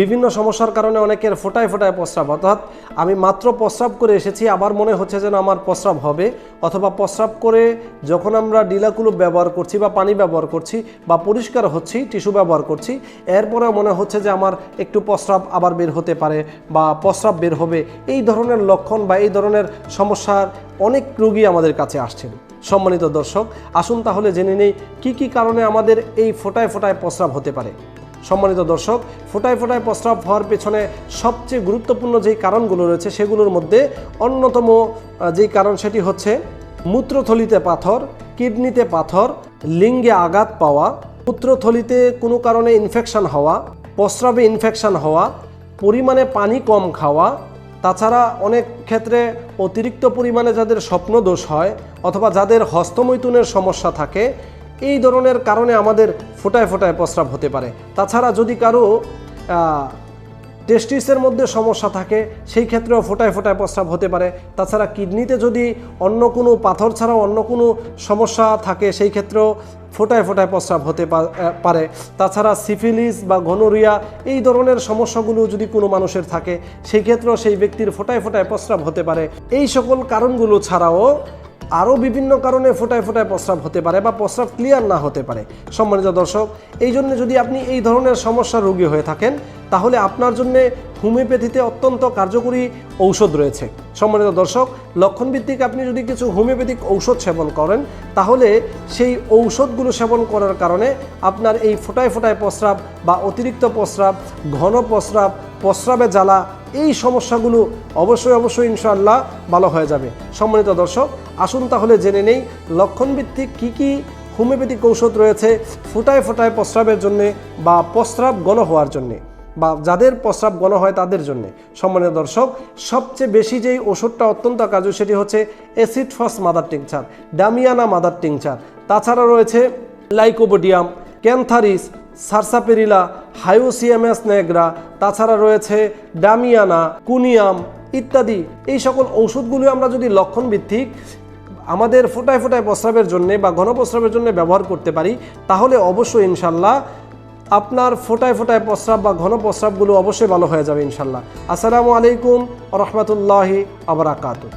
বিভিন্ন সমস্যার কারণে অনেকের ফোটায় ফোটায় প্রস্রাব। অর্থাৎ আমি মাত্র প্রস্রাব করে এসেছি, আবার মনে হচ্ছে যেন আমার প্রস্রাব হবে, অথবা প্রস্রাব করে যখন আমরা ডিলাকুলুপ ব্যবহার করছি বা পানি ব্যবহার করছি বা পরিষ্কার হচ্ছি, টিস্যু ব্যবহার করছি এরপরে মনে হচ্ছে যে আমার একটু প্রস্রাব আবার বের হতে পারে বা প্রস্রাব বের হবে। এই ধরনের লক্ষণ বা এই ধরনের সমস্যার অনেক রোগী আমাদের কাছে আসছেন। সম্মানিত দর্শক, আসুন তাহলে জেনে নেই কী কী কারণে আমাদের এই ফোটায় ফোটায় প্রস্রাব হতে পারে। সম্মানিত দর্শক, ফোটায় ফোটায় প্রস্রাব হওয়ার পেছনে সবচেয়ে গুরুত্বপূর্ণ যেই কারণগুলো রয়েছে সেগুলোর মধ্যে অন্যতম যেই কারণ সেটি হচ্ছে মূত্রথলিতে পাথর, কিডনিতে পাথর, লিঙ্গে আঘাত পাওয়া, মূত্রথলিতে কোনো কারণে ইনফেকশন হওয়া, প্রস্রাবে ইনফেকশন হওয়া, পরিমাণে পানি কম খাওয়া, তাছাড়া অনেক ক্ষেত্রে অতিরিক্ত পরিমাণে যাদের স্বপ্নদোষ হয় অথবা যাদের হস্তমৈথুনের সমস্যা থাকে এই ধরনের কারণে আমাদের ফোটায় ফোটায় প্রস্রাব হতে পারে। তাছাড়া যদি কারও টেস্টিসের মধ্যে সমস্যা থাকে, সেই ক্ষেত্রেও ফোটায় ফোটায় প্রস্রাব হতে পারে। তাছাড়া কিডনিতে যদি অন্য কোনো পাথর ছাড়াও অন্য কোনো সমস্যা থাকে, সেই ক্ষেত্রেও ফোটায় ফোটায় প্রস্রাব হতে পারে। তাছাড়া সিফিলিস বা গনোরিয়া এই ধরনের সমস্যাগুলো যদি কোনো মানুষের থাকে, সেই ক্ষেত্রেও সেই ব্যক্তির ফোটায় ফোটায় প্রস্রাব হতে পারে। এই সকল কারণগুলো ছাড়াও আরও বিভিন্ন কারণে ফোটায় ফোটায় প্রস্রাব হতে পারে বা প্রস্রাব ক্লিয়ার না হতে পারে। সম্মানিত দর্শক, এই জন্য যদি আপনি এই ধরনের সমস্যার রোগী হয়ে থাকেন, তাহলে আপনার জন্য হোমিওপ্যাথিতে অত্যন্ত কার্যকরী ঔষধ রয়েছে। সম্মানিত দর্শক, লক্ষণভিত্তিক আপনি যদি কিছু হোমিওপ্যাথিক ঔষধ সেবন করেন, তাহলে সেই ঔষধগুলো সেবন করার কারণে আপনার এই ফোটায় ফোটায় প্রস্রাব বা অতিরিক্ত প্রস্রাব, ঘন প্রস্রাব, প্রস্রাবে জ্বালা এই সমস্যাগুলো অবশ্যই অবশ্যই ইনশাআল্লাহ ভালো হয়ে যাবে। সম্মানিত দর্শক, আসুন তাহলে জেনে নেই লক্ষণভিত্তিক কী কী হোমিওপ্যাথিক ঔষধ রয়েছে ফোটায় ফোটায় প্রস্রাবের জন্যে বা প্রস্রাব গণ হওয়ার জন্যে বা যাদের প্রস্রাব গণ হয় তাদের জন্য। সম্মানিত দর্শক, সবচেয়ে বেশি যেই ওষুধটা অত্যন্ত কার্য সেটি হচ্ছে acid phos mother tincture, damiana mother tincture. তাছাড়া রয়েছে lycopodium, cantharis sarsaparilla hyoscyamus nigra, তাছাড়া রয়েছে ডামিয়ানা, কুনিয়াম ইত্যাদি। এই সকল ঔষধগুলো আমরা যদি লক্ষণ ভিত্তিক আমাদের ফোটায় ফোটায় প্রস্রাবের জন্য বা ঘন প্রস্রাবের জন্য ব্যবহার করতে পারি, তাহলে অবশ্যই ইনশাল্লাহ আপনার ফোটায় ফোটায় প্রস্রাব বা ঘন প্রস্রাবগুলো অবশ্যই ভালো হয়ে যাবে ইনশাল্লাহ আসসালামু আলাইকুম রহমতুল্লাহি আবরাকাতু